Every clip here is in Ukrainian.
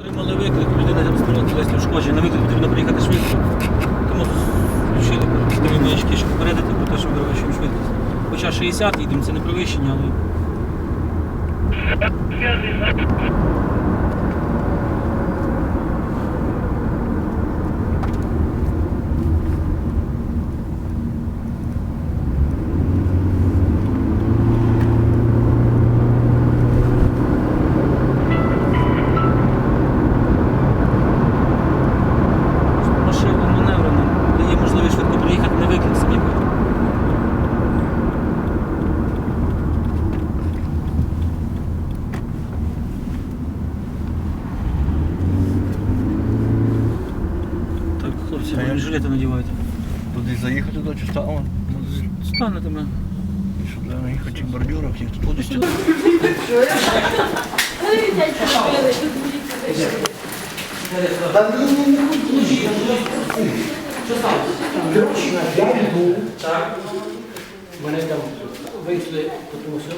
Отримали виклик, людина демонструвала ушкоджена, виклик потрібно приїхати швидко. Тому включили свої маячки, щоб попередити про те, що ми перевищуємо швидкість. Хоча 60 їдемо, це не перевищення, але машина маневрена дає можливість швидко приїхати на виклик самі. Так, хлопці, бронежилети надівайте. Туди заїхати до чи стало? Станете ми. Щоб на їх очих бордюрах їх тут ходить. Так. Мене там вийшли, тому що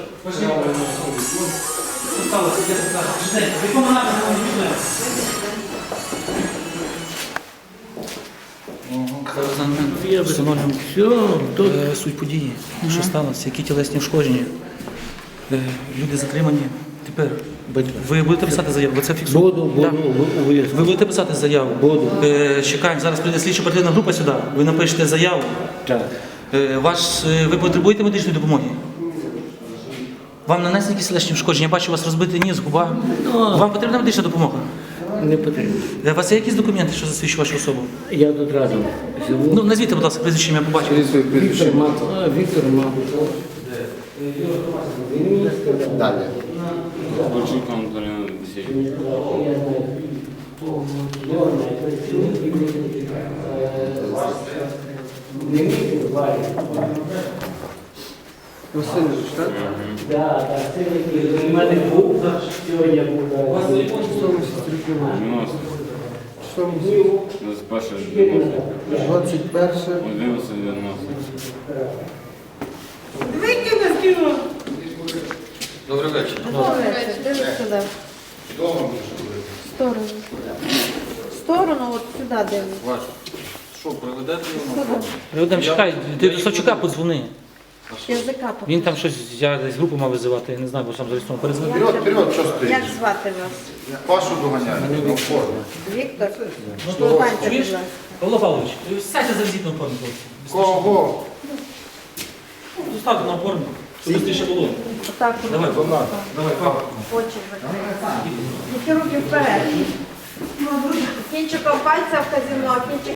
Що сталося? Де ти зараз? Ждете, в якому напрямку ви пішли? Встановлюємо Е, суть події, що сталося, які тілесні ушкодження. Е, Люди затримані. Тепер ви будете писати заяву, ви це фіксуєте? Буду, буду, Так. Ви будете писати заяву? Буду. Е, чекаємо, зараз прийде слідчо оперативна група сюди. Ви напишете заяву. Так. Е, ваш, е, ви потребуєте медичної допомоги? Вам нанесені якісь тілесні ушкодження? Я бачу, у вас розбитий ніс, губа. Вам потрібна медична допомога? Не потрібно. Е, У вас є якісь документи, що засвідчують вашу особу? Я тут разом. Ну, назвіть, будь ласка, прізвище ім'я побачив. Віктор мав, Віктор мав. Далі. Борчук Антоніна Васильович. Васильович, так? Так, так, це який. У мене був, сьогодні був. У вас не 90. З першого 21. 11 90. Добрий вечір. Дивись сюди. Сторону. Сторону, от сюди дивись. Що, проведете Людям чекай, ти до Савчука подзвони. Язика Він там щось, я десь групу мав визивати, я не знаю, бо сам зареєстрований. Перезвонив. Вперед, вперед, що стоїш? Як звати вас? Пашу доганяй. Ну, форму. Віктор? Встаньте, будь ласка. Павло Павлович, сядьте за візитну форму. Кого? Доставте нам форму, щоб швидше було. Отак, от. Давай, Павло. Давай, Павло. очі закрити. Руки руки вперед. Кінчиком пальця вказівного, кінчик